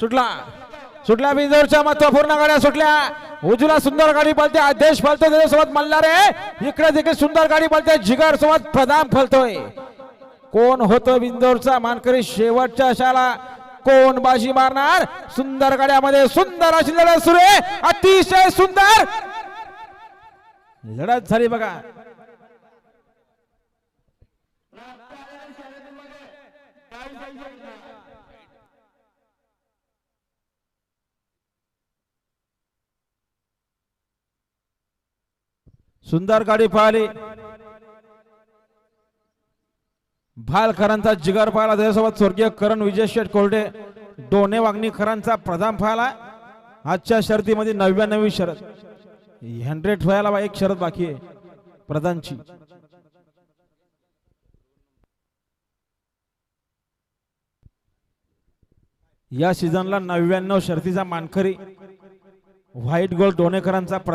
सुटला. सुटल्या बिंजोरच्या महत्त्वपूर्ण गाड्या सुटल्या. उजूला सुंदर गाडी पळते आदेश फलतो त्याच्यासोबत मल्हारे. इकडे देखील सुंदर गाडी पळते जिगर सोबत प्रदाम फलतोय. कोण होतो बिंदोरचा मानकरी शेवटच्या शाळा कोण बाजी मारणार? सुंदर गाड्यामध्ये सुंदर अशी लढत सुरू आहे. अतिशय सुंदर. लढत झाली बघा. सुंदर गाडी पाहिली. भालकरांचा जिगर पाहिला त्याच्यासोबत स्वर्गीय करण विजय शेठ कोरडे डोने वागणीकरांचा प्रधान पाहिला. आजच्या शर्तीमध्ये नव्याण्णवी शरद. हंड्रेड व्हायला बा- एक शरद बाकी आहे प्रधानची. या सीझनला नव्याण्णव शर्तीचा मानकरी व्हाईट गोल्ड डोनेकरांचा प्रधान